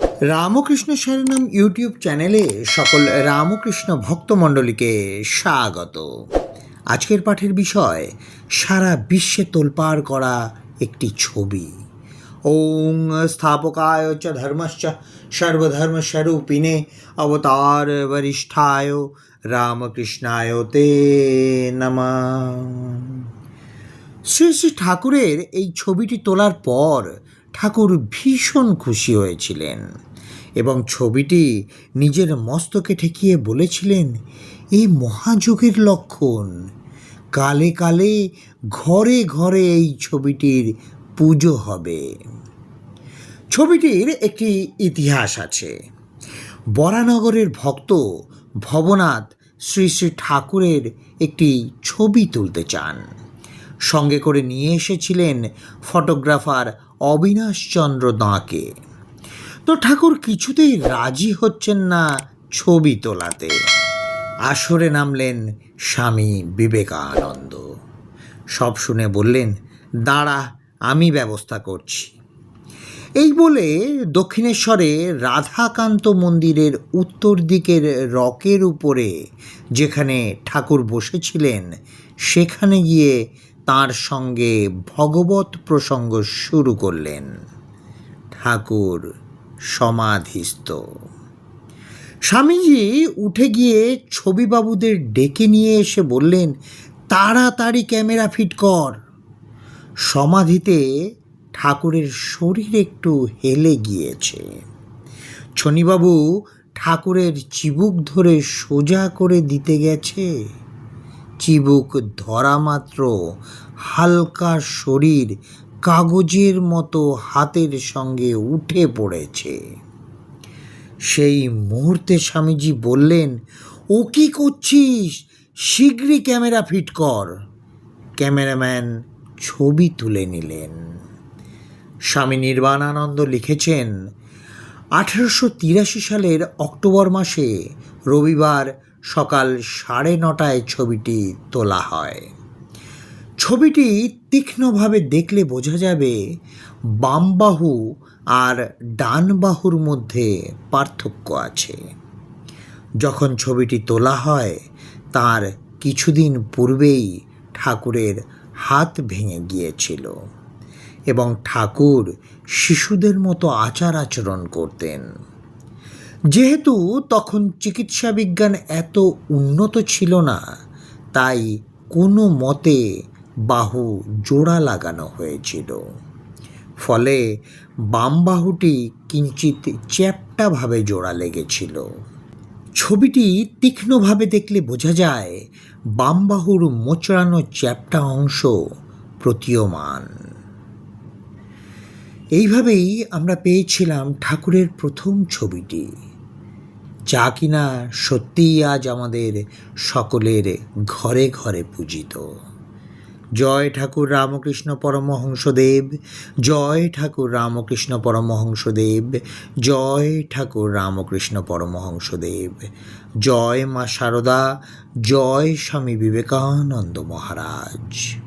Ramakrishna শরণম YouTube চ্যানেলে সকল রামকৃষ্ণ ভক্তমণ্ডলীকে স্বাগত। আজকের পাঠের বিষয়, সারা বিশ্বে তোলপাড় করা একটি ছবি। ওং স্থাপকায় চ ধর্মশ্চ, সর্বধর্মস্বরূপিণে অবতার বরিষ্ঠায় রামকৃষ্ণায় তে নমঃ। শ্রী শ্রী ঠাকুরের এই ছবিটি তোলার পর ঠাকুর ভীষণ খুশি হয়েছিলেন এবং ছবিটি নিজের মস্তকে ঠেকিয়ে বলেছিলেন, এই মহাযোগের লক্ষণ। কালে কালে, ঘরে ঘরে এই ছবিটির পুজো হবে। ছবিটির একটি ইতিহাস আছে। বরানগরের ভক্ত ভবনাথ শ্রী শ্রী ঠাকুরের একটি ছবি তুলতে চান। সঙ্গে করে নিয়ে এসেছিলেন ফটোগ্রাফার অবিনাশচন্দ্র দাঁকে। তো ঠাকুর কিছুতেই রাজি হচ্ছেন না ছবি তোলাতে। আসরে নামলেন স্বামী বিবেকানন্দ। সব শুনে বললেন, দাঁড়া, আমি ব্যবস্থা করছি। এই বলে দক্ষিণেশ্বরে রাধাকান্ত মন্দিরের উত্তর দিকের রকের উপরে যেখানে ঠাকুর বসেছিলেন, সেখানে গিয়ে তার সঙ্গে ভগবত প্রসঙ্গ শুরু করলেন। ঠাকুর সমাধিস্থ। স্বামীজি উঠে গিয়ে ছবিবাবুদের ডেকে নিয়ে এসে বললেন, তাড়াতাড়ি ক্যামেরা ফিট কর। সমাধিতে ঠাকুরের শরীর একটু হেলে গিয়েছে। ছনিবাবু ঠাকুরের চিবুক ধরে সোজা করে দিতে গেছে। চিবুক ধরা মাত্র। হালকা শরীর কাগজের মতো হাতের সঙ্গে উঠে পড়েছে। সেই মুহূর্তে স্বামীজি বললেন, ও কি করছিস? শীঘ্রই ক্যামেরা ফিট কর। ক্যামেরাম্যান ছবি তুলে নিলেন। স্বামী নির্বাণানন্দ লিখেছেন, আঠেরোশো তিরাশি সালের অক্টোবর মাসে রবিবার সকাল সাড়ে নটায় ছবিটি তোলা হয়। ছবিটি তীক্ষ্ণভাবে দেখলে বোঝা যাবে বাম বাহু আর ডান বাহুর মধ্যে পার্থক্য আছে। যখন ছবিটি তোলা হয়, তার কিছুদিন পূর্বেই ঠাকুরের হাত ভেঙে গিয়েছিল এবং ঠাকুর শিশুদের মতো আচার আচরণ করতেন। যেহেতু তখন চিকিৎসা বিজ্ঞান এত উন্নত ছিল না, তাই কোনো মতে বাহু জোড়া লাগানো হয়েছিল। ফলে বাম বাহুটি কিঞ্চিত চ্যাপ্টাভাবে জোড়া লেগেছিল। ছবিটি তীক্ষ্ণভাবে দেখলে বোঝা যায় বাম বাহুর মোচড়ানো চ্যাপ্টা অংশ প্রতীয়মান। এইভাবেই আমরা পেয়েছিলাম ঠাকুরের প্রথম ছবিটি। যা কিনা সত্যিই আজ আমাদের সকলের ঘরে ঘরে পূজিত। জয় ঠাকুর রামকৃষ্ণ পরমহংসদেব, জয় ঠাকুর রামকৃষ্ণ পরমহংসদেব, জয় ঠাকুর রামকৃষ্ণ পরমহংসদেব, জয় মা শারদা জয় স্বামী বিবেকানন্দ মহারাজ।